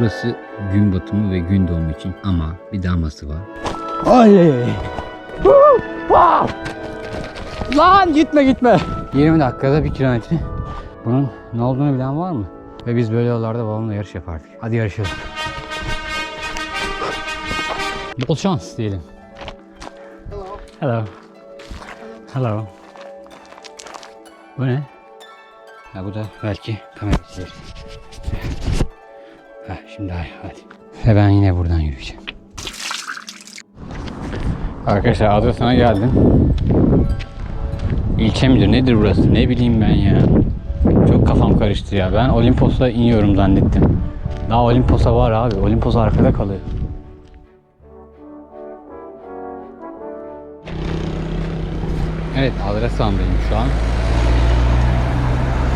Burası gün batımı ve gün doğumu için ama bir de aması var. Ay. Lan gitme gitme. 20 dakikada 1 kilometre. Bunun ne olduğunu bilen var mı? Ve biz böyle yollarda babamla yarış yapardık. Hadi yarışalım. Bol şans diyelim. Hello. Hello. Bu ne? Ha bu da belki kamera çevirir. Şimdi hadi. Ve ben yine buradan yürüyeceğim. Arkadaşlar Adrasan'a geldim. İlçe midir nedir burası ne bileyim ben ya. Çok kafam karıştı ya. Ben Olimpos'a iniyorum zannettim. Daha Olimpos'a var abi. Olimpos arkada kalıyor. Evet Adrasan'dayım şu an.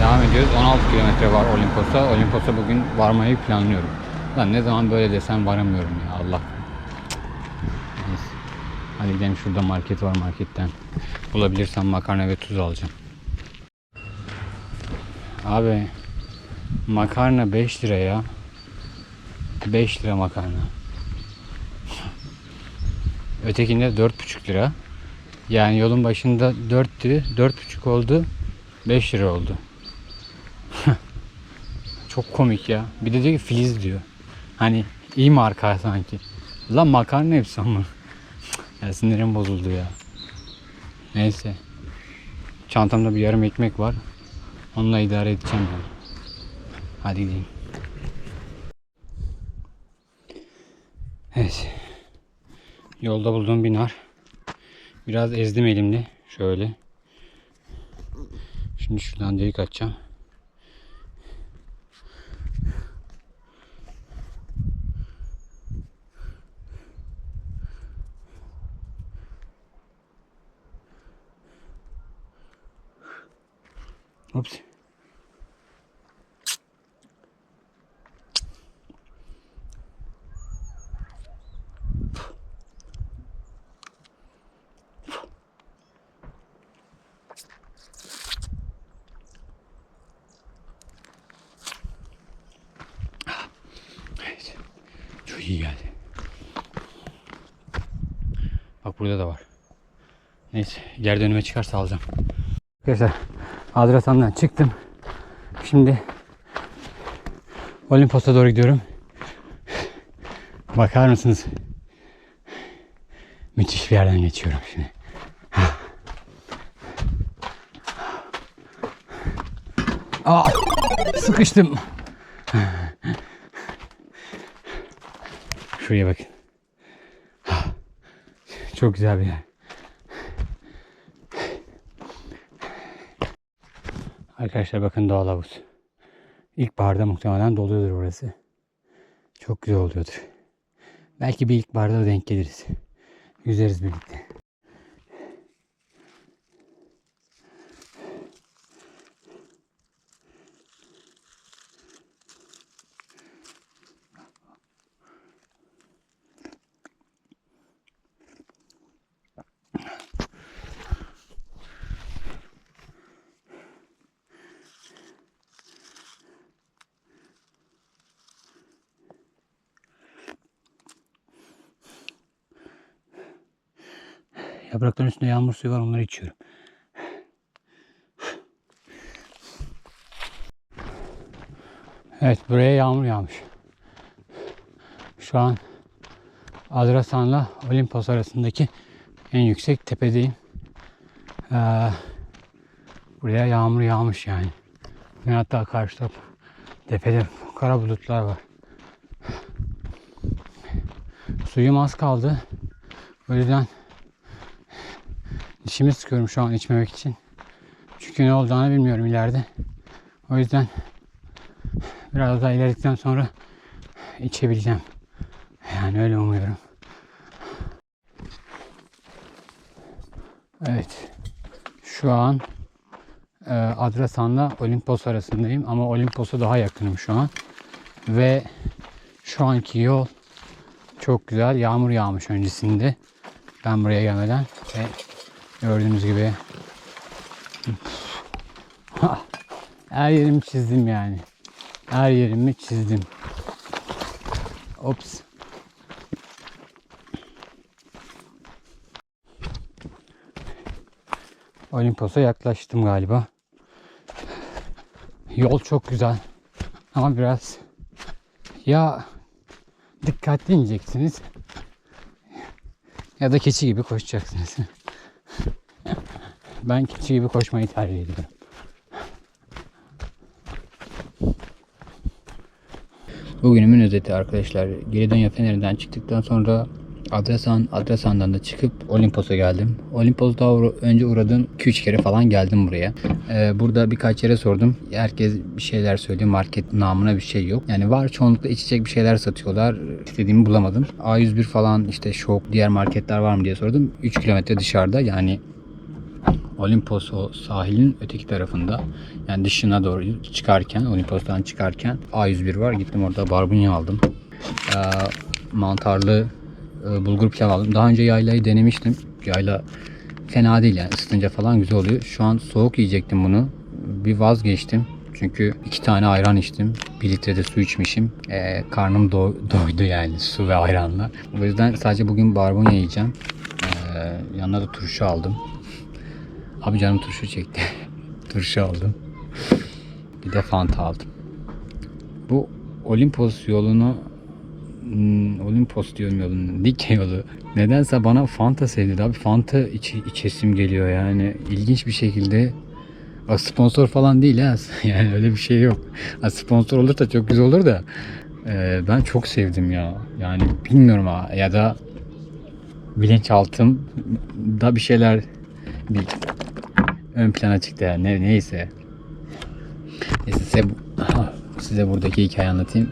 Devam ediyoruz. 16 kilometre var Olimpos'a. Olimpos'a bugün varmayı planlıyorum. Lan ne zaman böyle desem varamıyorum ya Allah. Neyse. Hadi gidelim şurada market var marketten. Bulabilirsem makarna ve tuz alacağım. Abi makarna 5 lira ya. 5 lira makarna. Ötekinde 4,5 lira. Yani yolun başında 4'tü, 4,5 oldu, 5 lira oldu. Çok komik ya. Bir de diyor ki Filiz diyor. Hani iyi marka sanki. Lan makarna hepsi ama. ya sinirim bozuldu ya. Neyse. Çantamda bir yarım ekmek var. Onunla idare edeceğim ben. Hadi gidelim. Evet. Yolda bulduğum bir nar. Biraz ezdim elimle. Şöyle. Şimdi şuradan delik açacağım. Evet. Çok iyi geldi. Bak burada da var. Neyse ileride önüme çıkarsa alacağım. Arkadaşlar Adrasan'dan çıktım. Şimdi Olimpos'a doğru gidiyorum. Bakar mısınız? Müthiş bir yerden geçiyorum şimdi. Aa, sıkıştım. Şuraya bakın. Çok güzel bir yer. Arkadaşlar bakın doğal havuz. İlkbaharda muhtemelen doluyordur orası. Çok güzel oluyordur. Belki bir ilkbaharda da denk geliriz. Yüzeriz birlikte. Yaprakların üstünde yağmur suyu var onları içiyorum. Evet buraya yağmur yağmış. Şu an Adrasan'la Olimpos arasındaki en yüksek tepedeyim. Ee, buraya yağmur yağmış yani. Ve hatta karşıda tepede kara bulutlar var. Suyum az kaldı. O yüzden dişimi sıkıyorum şu an içmemek için. Çünkü ne olacağını bilmiyorum ileride. O yüzden biraz daha ilerledikten sonra içebileceğim. Yani öyle umuyorum. Evet. Şu an e, Adrasan'la Olimpos arasındayım ama Olimpos'a daha yakınım şu an. Ve şu anki yol çok güzel. Yağmur yağmış öncesinde. Ben buraya gelmeden ve gördüğünüz gibi her yerimi çizdim yani. Her yerimi çizdim. Ops. Olimpos'a yaklaştım galiba. Yol çok güzel. Ama biraz ya dikkatli ineceksiniz ya da keçi gibi koşacaksınız. ben keçi gibi koşmayı tercih ediyorum. Bugünümün özeti arkadaşlar. Geridonya Feneri'den çıktıktan sonra Adrasan, Adrasan'dan da çıkıp Olimpos'a geldim. Olimpos'ta uğra- önce uğradım. 2-3 kere falan geldim buraya. Ee, burada birkaç yere sordum. Herkes bir şeyler söylüyor. Market namına bir şey yok. Yani var çoğunlukla içecek bir şeyler satıyorlar. İstediğimi bulamadım. A101 falan işte şok diğer marketler var mı diye sordum. 3 kilometre dışarıda yani Olimpos o sahilin öteki tarafında yani dışına doğru çıkarken Olimpos'tan çıkarken A101 var. Gittim orada barbunya aldım. Ee, mantarlı e, bulgur pilav aldım. Daha önce yaylayı denemiştim. Yayla fena değil yani ısıtınca falan güzel oluyor. Şu an soğuk yiyecektim bunu. Bir vazgeçtim. Çünkü iki tane ayran içtim. Bir litre de su içmişim. Ee, karnım do- doydu yani su ve ayranla. O yüzden sadece bugün barbunya yiyeceğim. Ee, yanına da turşu aldım. Abi canım turşu çekti. turşu aldım. Bir de Fanta aldım. Bu Olimpos yolunu hmm, Olimpos diyorum yolunu. Likya yolu. Nedense bana Fanta sevdi. Abi Fanta iç, içesim geliyor yani. ilginç bir şekilde Bak sponsor falan değil ha. Yani öyle bir şey yok. Ha, sponsor olursa çok güzel olur da. e, ben çok sevdim ya. Yani bilmiyorum ha. Ya da bilinçaltım da bir şeyler bir ön plana çıktı yani. Ne, neyse. Neyse size, size buradaki hikayeyi anlatayım.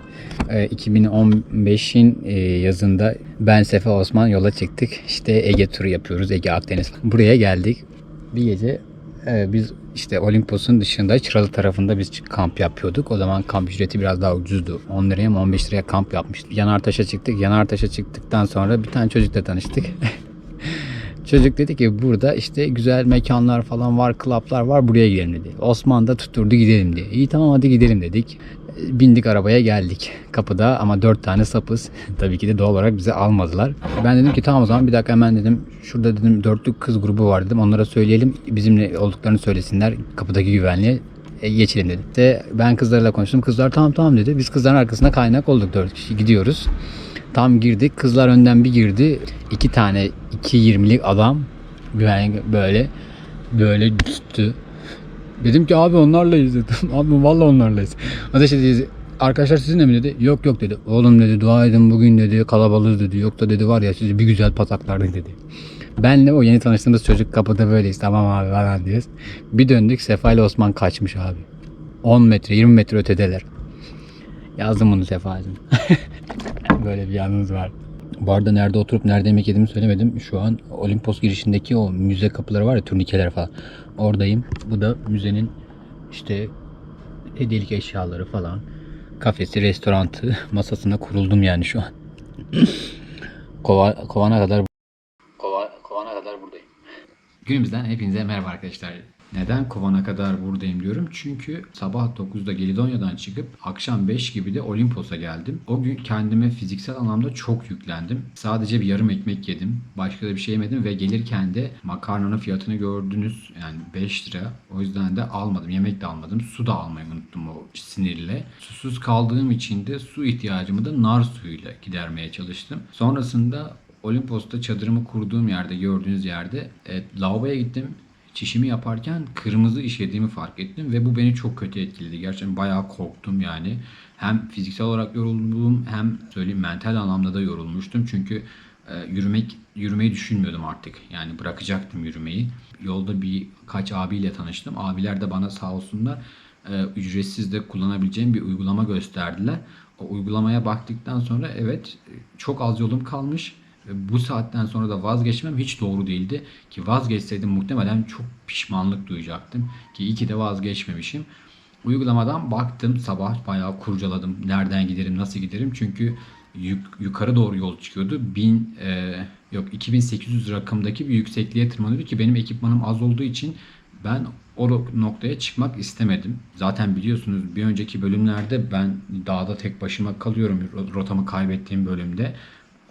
Ee, 2015'in e, yazında ben Sefa Osman yola çıktık. İşte Ege turu yapıyoruz. Ege Akdeniz. Buraya geldik. Bir gece e, biz işte Olimpos'un dışında Çıralı tarafında biz kamp yapıyorduk. O zaman kamp ücreti biraz daha ucuzdu. 10 liraya mı 15 liraya kamp yapmıştık. Yanartaş'a çıktık. Yanartaş'a çıktıktan sonra bir tane çocukla tanıştık. Çocuk dedi ki burada işte güzel mekanlar falan var, klaplar var buraya gidelim dedi. Osman da tutturdu gidelim diye. İyi tamam hadi gidelim dedik. Bindik arabaya geldik. Kapıda ama dört tane sapız. Tabii ki de doğal olarak bizi almadılar. Ben dedim ki tamam o zaman bir dakika hemen dedim. Şurada dedim dörtlük kız grubu var dedim. Onlara söyleyelim. Bizimle olduklarını söylesinler. Kapıdaki güvenliğe e, geçelim dedim. İşte ben kızlarla konuştum. Kızlar tamam tamam dedi. Biz kızların arkasında kaynak olduk dört kişi gidiyoruz. Tam girdik. Kızlar önden bir girdi. İki tane 2.20'lik adam güvenlik böyle böyle tuttu. Dedim ki abi onlarlayız dedim. Abi vallahi onlarlayız. Şey dedi, arkadaşlar sizinle mi dedi. Yok yok dedi. Oğlum dedi dua edin bugün dedi kalabalığız dedi. Yok da dedi var ya sizi bir güzel pataklardık dedi. Benle o yeni tanıştığımız çocuk kapıda böyleyiz tamam abi falan diyoruz. Bir döndük Sefa ile Osman kaçmış abi. 10 metre 20 metre ötedeler. Yazdım bunu Sefa'cığım. Böyle bir yanınız var. Bu arada nerede oturup nerede yemek yediğimi söylemedim. Şu an Olimpos girişindeki o müze kapıları var ya turnikeler falan. Oradayım. Bu da müzenin işte hediyelik eşyaları falan. Kafesi, restorantı, masasına kuruldum yani şu an. Kova, kovana kadar Kova, kovana kadar buradayım. Günümüzden hepinize merhaba arkadaşlar. Neden Kovan'a kadar buradayım diyorum? Çünkü sabah 9'da Gelidonya'dan çıkıp akşam 5 gibi de Olimpos'a geldim. O gün kendime fiziksel anlamda çok yüklendim. Sadece bir yarım ekmek yedim. Başka da bir şey yemedim ve gelirken de makarnanın fiyatını gördünüz. Yani 5 lira. O yüzden de almadım. Yemek de almadım. Su da almayı unuttum o sinirle. Susuz kaldığım için de su ihtiyacımı da nar suyuyla gidermeye çalıştım. Sonrasında Olimpos'ta çadırımı kurduğum yerde gördüğünüz yerde e, lavaboya gittim çişimi yaparken kırmızı işediğimi fark ettim ve bu beni çok kötü etkiledi. Gerçekten bayağı korktum yani. Hem fiziksel olarak yoruldum hem söyleyeyim mental anlamda da yorulmuştum. Çünkü e, yürümek yürümeyi düşünmüyordum artık. Yani bırakacaktım yürümeyi. Yolda birkaç abiyle tanıştım. Abiler de bana sağ olsunlar e, ücretsiz de kullanabileceğim bir uygulama gösterdiler. O uygulamaya baktıktan sonra evet çok az yolum kalmış. Ve Bu saatten sonra da vazgeçmem hiç doğru değildi. Ki vazgeçseydim muhtemelen çok pişmanlık duyacaktım. Ki iyi ki de vazgeçmemişim. Uygulamadan baktım sabah bayağı kurcaladım. Nereden giderim, nasıl giderim? Çünkü yuk- yukarı doğru yol çıkıyordu. 1000 e, yok 2800 rakımdaki bir yüksekliğe tırmanıyordu ki benim ekipmanım az olduğu için Ben o noktaya çıkmak istemedim. Zaten biliyorsunuz bir önceki bölümlerde ben dağda tek başıma kalıyorum ro- rotamı kaybettiğim bölümde.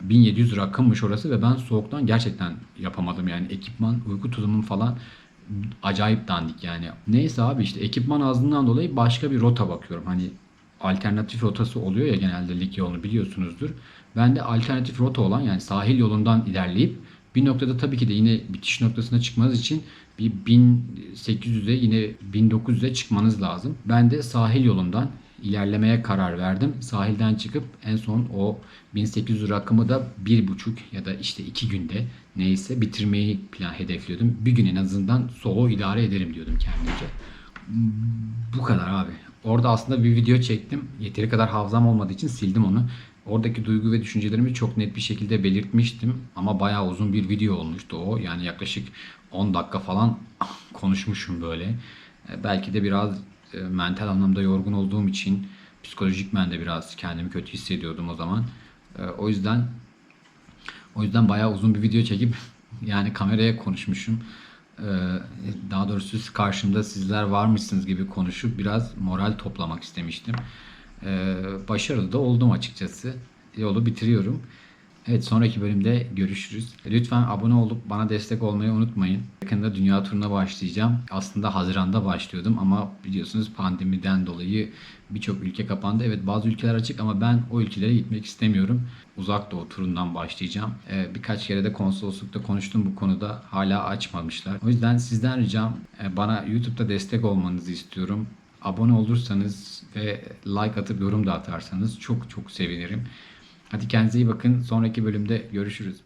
1700 rakımmış orası ve ben soğuktan gerçekten yapamadım yani ekipman, uyku tulumum falan acayip dandik yani. Neyse abi işte ekipman azlığından dolayı başka bir rota bakıyorum. Hani alternatif rotası oluyor ya genelde lig yolunu biliyorsunuzdur. Ben de alternatif rota olan yani sahil yolundan ilerleyip bir noktada tabii ki de yine bitiş noktasına çıkmanız için bir 1800'e yine 1900'e çıkmanız lazım. Ben de sahil yolundan ilerlemeye karar verdim. Sahilden çıkıp en son o 1800 rakımı da bir buçuk ya da işte iki günde neyse bitirmeyi plan hedefliyordum. Bir gün en azından soğuğu idare ederim diyordum kendimce. Bu kadar abi. Orada aslında bir video çektim. Yeteri kadar hafızam olmadığı için sildim onu. Oradaki duygu ve düşüncelerimi çok net bir şekilde belirtmiştim. Ama bayağı uzun bir video olmuştu o. Yani yaklaşık 10 dakika falan konuşmuşum böyle. E, Belki de biraz e, mental anlamda yorgun olduğum için psikolojik ben de biraz kendimi kötü hissediyordum o zaman. E, O yüzden o yüzden bayağı uzun bir video çekip yani kameraya konuşmuşum. Ee, Daha doğrusu karşımda sizler varmışsınız gibi konuşup biraz moral toplamak istemiştim. Başarılı da oldum açıkçası. Yolu bitiriyorum. Evet sonraki bölümde görüşürüz. Lütfen abone olup bana destek olmayı unutmayın. Yakında dünya turuna başlayacağım. Aslında Haziran'da başlıyordum ama biliyorsunuz pandemiden dolayı birçok ülke kapandı. Evet bazı ülkeler açık ama ben o ülkelere gitmek istemiyorum. Uzak Doğu turundan başlayacağım. Ee, birkaç kere de konsoloslukta konuştum bu konuda. Hala açmamışlar. O yüzden sizden ricam e, bana YouTube'da destek olmanızı istiyorum. Abone olursanız ve like atıp yorum da atarsanız çok çok sevinirim. Hadi kendinize iyi bakın. Sonraki bölümde görüşürüz.